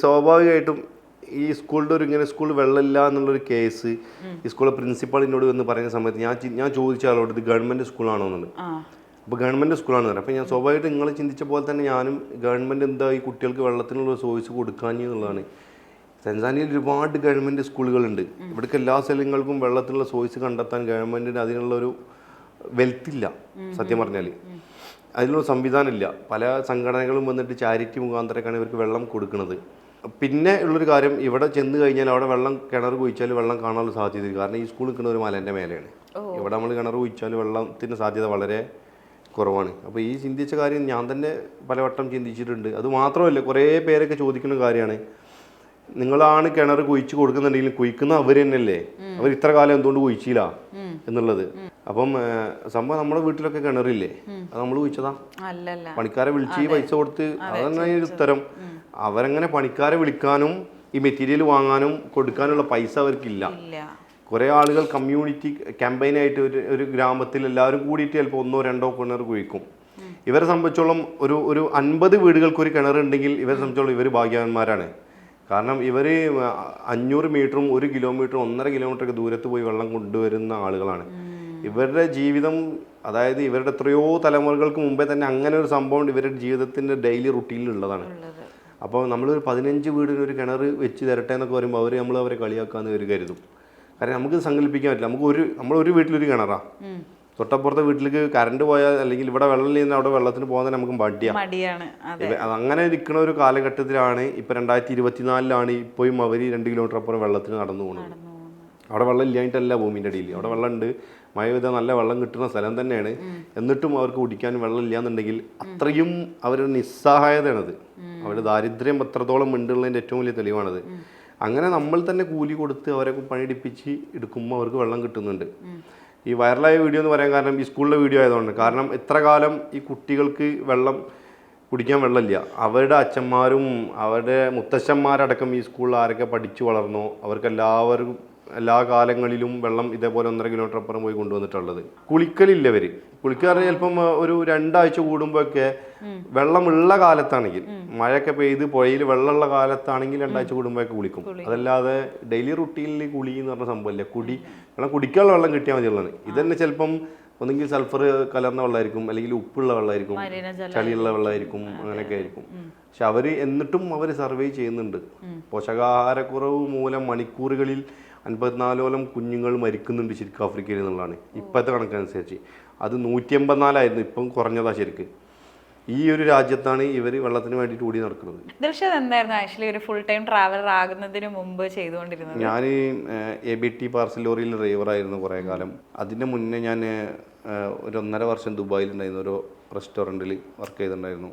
സ്വാഭാവികമായിട്ടും ഈ സ്കൂളിന്റെ ഒരു ഇങ്ങനെ സ്കൂളിൽ വെള്ളമില്ല എന്നുള്ളൊരു കേസ് ഈ സ്കൂളിലെ പ്രിൻസിപ്പാൾ എന്നോട് വന്ന് പറയുന്ന സമയത്ത് ഞാൻ ചി- ഞാൻ ചോദിച്ച ആളോട് ഇത് ഗവൺമെന്റ് സ്കൂളാണോ എന്നുള്ളത്. ആ. അപ്പോൾ ഗവൺമെന്റ് സ്കൂളാണ് പറയാം. അപ്പോൾ ഞാൻ സ്വാഭാവികമായിട്ട് നിങ്ങൾ ചിന്തിച്ച പോലെ തന്നെ ഞാനും ഗവൺമെന്റ് എന്താ ഈ കുട്ടികൾക്ക് വെള്ളത്തിനുള്ള സോഴ്സ് കൊടുക്കാഞ്ഞ് എന്നുള്ളതാണ്. സെൻസാനിയിൽ ഒരുപാട് ഗവൺമെന്റ് സ്കൂളുകളുണ്ട്. ഇവിടേക്ക് എല്ലാ സ്ഥലങ്ങൾക്കും വെള്ളത്തിനുള്ള സോഴ്സ് കണ്ടെത്താൻ ഗവൺമെന്റിന് അതിനുള്ള ഒരു വെൽത്തില്ല സത്യം പറഞ്ഞാൽ. അതിനുള്ള സംവിധാനം ഇല്ല. പല സംഘടനകളും വന്നിട്ട് ചാരിറ്റി മുഖാന്തരക്കാണ് ഇവർക്ക് വെള്ളം കൊടുക്കുന്നത്. പിന്നെ ഉള്ളൊരു കാര്യം ഇവിടെ ചെന്ന് കഴിഞ്ഞാൽ അവിടെ വെള്ളം കിണർ കുഴിച്ചാൽ വെള്ളം കാണാനുള്ള സാധ്യത കാരണം ഈ സ്കൂൾ നിൽക്കുന്ന ഒരു മലേന്റെ മേലെയാണ്. ഇവിടെ നമ്മൾ കിണർ കുഴിച്ചാൽ വെള്ളത്തിന്റെ സാധ്യത വളരെ കുറവാണ്. അപ്പോൾ ഈ ചിന്തിച്ച കാര്യം ഞാൻ തന്നെ പലവട്ടം ചിന്തിച്ചിട്ടുണ്ട്. അത് മാത്രമല്ല കുറേ പേരൊക്കെ ചോദിക്കുന്ന കാര്യമാണ്. നിങ്ങളാണ് കിണർ കുഴിച്ച് കൊടുക്കുന്നുണ്ടെങ്കിൽ കുഴിക്കുന്ന അവർ തന്നെയല്ലേ? അവർ ഇത്ര കാലം എന്തുകൊണ്ട് കുഴിച്ചില്ല എന്നുള്ളത്. അപ്പം സംഭവം നമ്മുടെ വീട്ടിലൊക്കെ കിണറില്ലേ? അത് നമ്മൾ കുഴിച്ചതാ? പണിക്കാരെ വിളിച്ച് പൈസ കൊടുത്ത് അതന്നെ ഉത്തരം. അവരങ്ങനെ പണിക്കാരെ വിളിക്കാനും ഈ മെറ്റീരിയൽ വാങ്ങാനും കൊടുക്കാനുള്ള പൈസ അവർക്കില്ല. കുറേ ആളുകൾ കമ്മ്യൂണിറ്റി ക്യാമ്പയിനായിട്ട് ഒരു ഒരു ഗ്രാമത്തിൽ എല്ലാവരും കൂടിയിട്ട് ചിലപ്പോൾ ഒന്നോ രണ്ടോ കിണർ കുഴിക്കും. ഇവരെ സംബന്ധിച്ചോളം ഒരു ഒരു അൻപത് വീടുകൾക്ക് ഒരു കിണറുണ്ടെങ്കിൽ ഇവരെ സംബന്ധിച്ചോളം ഇവർ ഭാഗ്യവാന്മാരാണ്. കാരണം ഇവർ അഞ്ഞൂറ് മീറ്ററും ഒരു കിലോമീറ്ററും ഒന്നര കിലോമീറ്ററൊക്കെ ദൂരത്ത് പോയി വെള്ളം കൊണ്ടുവരുന്ന ആളുകളാണ്. ഇവരുടെ ജീവിതം അതായത് ഇവരുടെ എത്രയോ തലമുറകൾക്ക് മുമ്പേ തന്നെ അങ്ങനെ ഒരു സംഭവം ഇവരുടെ ജീവിതത്തിന്റെ ഡെയിലി റുട്ടീനിലുള്ളതാണ് അപ്പോൾ ഒരു പതിനഞ്ച് വീടിന് ഒരു കിണർ വെച്ച് തരട്ടെ എന്നൊക്കെ പറയുമ്പോൾ അവർ നമ്മൾ അവരെ കളിയാക്കാന്ന് ഒരു കരുതും. കാരണം നമുക്ക് സങ്കല്പിക്കാൻ പറ്റില്ല. നമുക്ക് ഒരു നമ്മൾ ഒരു വീട്ടിലൊരു കിണറാ. തൊട്ടപ്പുറത്തെ വീട്ടിലേക്ക് കറണ്ട് പോയാൽ അല്ലെങ്കിൽ ഇവിടെ വെള്ളം ഇല്ലെങ്കിൽ അവിടെ വെള്ളത്തിന് പോകാൻ നമുക്ക് മടിയാണ്. അങ്ങനെ നിൽക്കുന്ന ഒരു കാലഘട്ടത്തിലാണ് ഇപ്പം രണ്ടായിരത്തി ഇരുപത്തിനാലിലാണ് ഇപ്പോഴും അവർ രണ്ട് കിലോമീറ്റർ അപ്പുറം വെള്ളത്തിന് നടന്നു പോകുന്നത് നടന്നു പോകുന്നത്. അവിടെ വെള്ളം ഇല്ലായിട്ടല്ല ഭൂമിന്റെ അടിയിൽ അവിടെ വെള്ളമുണ്ട്. മഴ പെയ്താൽ നല്ല വെള്ളം കിട്ടുന്ന സ്ഥലം തന്നെയാണ്. എന്നിട്ടും അവർക്ക് കുടിക്കാൻ വെള്ളം ഇല്ലാന്നുണ്ടെങ്കിൽ അത്രയും അവരുടെ നിസ്സഹായതയാണത്. അവരുടെ ദാരിദ്ര്യം എത്രത്തോളം ഉണ്ടുള്ളതിന്റെ ഏറ്റവും വലിയ തെളിവാണത്. അങ്ങനെ നമ്മൾ തന്നെ കൂലി കൊടുത്ത് അവരെ പണിയെടുപ്പിച്ച് എടുക്കുമ്പോൾ അവർക്ക് വെള്ളം കിട്ടുന്നുണ്ട്. ഈ വൈറലായ വീഡിയോ എന്ന് പറയാൻ കാരണം ഈ സ്കൂളിലെ വീഡിയോ ആയതുകൊണ്ട്. കാരണം ഇത്ര കാലം ഈ കുട്ടികൾക്ക് വെള്ളം കുടിക്കാൻ വെള്ളമില്ല. അവരുടെ അച്ഛന്മാരും അവരുടെ മുത്തശ്ശന്മാരടക്കം ഈ സ്കൂളിൽ ആരൊക്കെ പഠിച്ചു വളർന്നോ അവർക്ക് എല്ലാവർക്കും എല്ലാ കാലങ്ങളിലും വെള്ളം ഇതേപോലെ ഒന്നര കിലോമീറ്റർ അപ്പുറം പോയി കൊണ്ടുവന്നിട്ടുള്ളത്. കുളിക്കലില്ല ഇവർ കുളിക്കാറ് ചിലപ്പം ഒരു രണ്ടാഴ്ച കൂടുമ്പോഴൊക്കെ വെള്ളമുള്ള കാലത്താണെങ്കിൽ മഴയൊക്കെ പെയ്ത് പുഴയിൽ വെള്ളമുള്ള കാലത്താണെങ്കിൽ രണ്ടാഴ്ച കൂടുമ്പോഴൊക്കെ കുളിക്കും. അതല്ലാതെ ഡെയിലി റുട്ടീനിൽ കുളി എന്ന് പറഞ്ഞ സംഭവമില്ല കുടി വെള്ളം കുടിക്കാനുള്ള വെള്ളം കിട്ടിയാൽ മതിയുള്ളതാണ് ഇതന്നെ ചിലപ്പം ഒന്നെങ്കിൽ സൾഫർ കലർന്ന വെള്ളമായിരിക്കും അല്ലെങ്കിൽ ഉപ്പുള്ള വെള്ളമായിരിക്കും ചളിയുള്ള വെള്ളമായിരിക്കും അങ്ങനെയൊക്കെ ആയിരിക്കും. പക്ഷെ അവർ എന്നിട്ടും അവർ സർവേ ചെയ്യുന്നുണ്ട്. പോഷകാഹാരക്കുറവ് മൂലം മണിക്കൂറുകളിൽ അൻപത്തിനാലോളം കുഞ്ഞുങ്ങൾ മരിക്കുന്നുണ്ട് ശരിക്കും ആഫ്രിക്കയിൽ എന്നുള്ളതാണ്. ഇപ്പോഴത്തെ കണക്കനുസരിച്ച്. അത് നൂറ്റി എൺപത്തിനാലായിരുന്നു ഇപ്പം കുറഞ്ഞതാണ് ശരിക്ക്. ഈ ഒരു രാജ്യത്താണ് ഇവർ വെള്ളത്തിന് വേണ്ടിയിട്ട് ഓടി നടക്കുന്നത്. ദിൽഷത് എന്തായിരുന്നു ആക്ച്വലി ഒരു ഫുൾ ടൈം ട്രാവലർ ആകുന്നതിന് മുമ്പ് ചെയ്തുകൊണ്ടിരുന്നത്. ഞാൻ എ ബി ടി പാർസൽ ലോറിയിൽ ഡ്രൈവറായിരുന്നു കുറേ കാലം. അതിന് മുന്നേ ഞാൻ ഒരു ഒന്നര വർഷം ദുബായിലുണ്ടായിരുന്നു. ഒരു റെസ്റ്റോറന്റിൽ വർക്ക് ചെയ്തിട്ടുണ്ടായിരുന്നു.